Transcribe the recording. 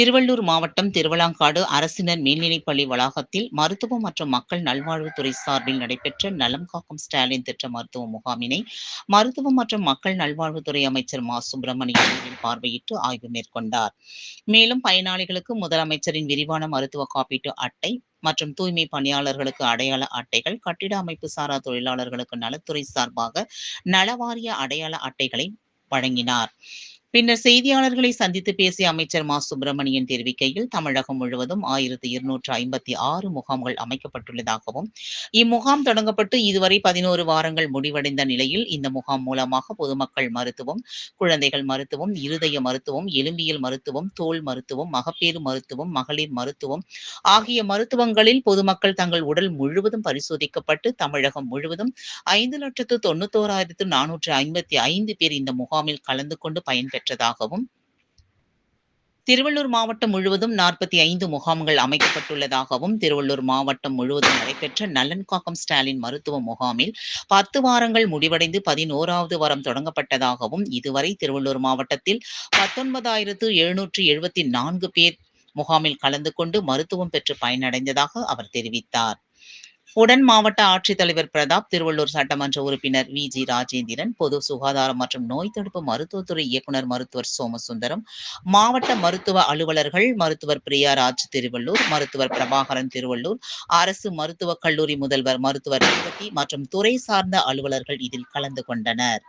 திருவள்ளூர் மாவட்டம் திருவலாங்காடு அரசினர் மேல்நிலைப்பள்ளி வளாகத்தில் மருத்துவம் மற்றும் மக்கள் நல்வாழ்வுத்துறை சார்பில் நடைபெற்ற நலம் காக்கும் ஸ்டாலின் திட்ட மருத்துவ முகாமினை மருத்துவம் மற்றும் மக்கள் நல்வாழ்வுத்துறை அமைச்சர் மா. சுப்பிரமணியன் பார்வையிட்டு ஆய்வு மேற்கொண்டார். மேலும் பயனாளிகளுக்கு முதலமைச்சரின் விரிவான மருத்துவ காப்பீட்டு அட்டை மற்றும் தூய்மை பணியாளர்களுக்கு அடையாள அட்டைகள் கட்டிட அமைப்பு சாரா தொழிலாளர்களுக்கு நலத்துறை சார்பாக நலவாரிய அடையாள அட்டைகளை வழங்கினார். பின்னர் செய்தியாளர்களை சந்தித்து பேசிய அமைச்சர் மா. சுப்பிரமணியன் தெரிவிக்கையில் தமிழகம் முழுவதும் ஆயிரத்தி இருநூற்று ஐம்பத்தி ஆறு முகாம்கள் அமைக்கப்பட்டுள்ளதாகவும் இம்முகாம் தொடங்கப்பட்டு இதுவரை பதினோரு வாரங்கள் முடிவடைந்த நிலையில் இந்த முகாம் மூலமாக பொதுமக்கள் மருத்துவம் குழந்தைகள் மருத்துவம் இருதய மருத்துவம் எலும்பியல் மருத்துவம் தோல் மருத்துவம் மகப்பேறு மருத்துவம் மகளிர் மருத்துவம் ஆகிய மருத்துவங்களில் பொதுமக்கள் தங்கள் உடல் முழுவதும் பரிசோதிக்கப்பட்டு தமிழகம் முழுவதும் ஐந்து லட்சத்து தொண்ணூத்தோராயிரத்து நானூற்று ஐம்பத்தி ஐந்து பேர் இந்த முகாமில் கலந்து கொண்டு பெற்றதாகவும் திருவள்ளூர் மாவட்டம் முழுவதும் நாற்பத்தி ஐந்து முகாம்கள் அமைக்கப்பட்டுள்ளதாகவும் திருவள்ளூர் மாவட்டம் முழுவதும் நடைபெற்ற நலன்காக்கம் ஸ்டாலின் மருத்துவ முகாமில் பத்து வாரங்கள் முடிவடைந்து பதினோராவது வாரம் தொடங்கப்பட்டதாகவும் இதுவரை திருவள்ளூர் மாவட்டத்தில் பத்தொன்பதாயிரத்து எழுநூற்று எழுபத்தி நான்கு பேர் முகாமில் கலந்து கொண்டு மருத்துவம் பெற்று பயனடைந்ததாக அவர் தெரிவித்தார். உடன் மாவட்ட ஆட்சித்தலைவர் பிரதாப் திருவள்ளூர் சட்டமன்ற உறுப்பினர் வி. ஜி. ராஜேந்திரன் பொது சுகாதாரம் மற்றும் நோய் தடுப்பு மருத்துவத்துறை இயக்குனர் மருத்துவர் சோமசுந்தரம் மாவட்ட மருத்துவ அலுவலர்கள் மருத்துவர் பிரியா ராஜ் திருவள்ளூர் மருத்துவர் பிரபாகரன் திருவள்ளூர் அரசு மருத்துவக் கல்லூரி முதல்வர் மருத்துவர் ரேவதி மற்றும் துறை சார்ந்த அலுவலர்கள் இதில் கலந்து கொண்டனர்.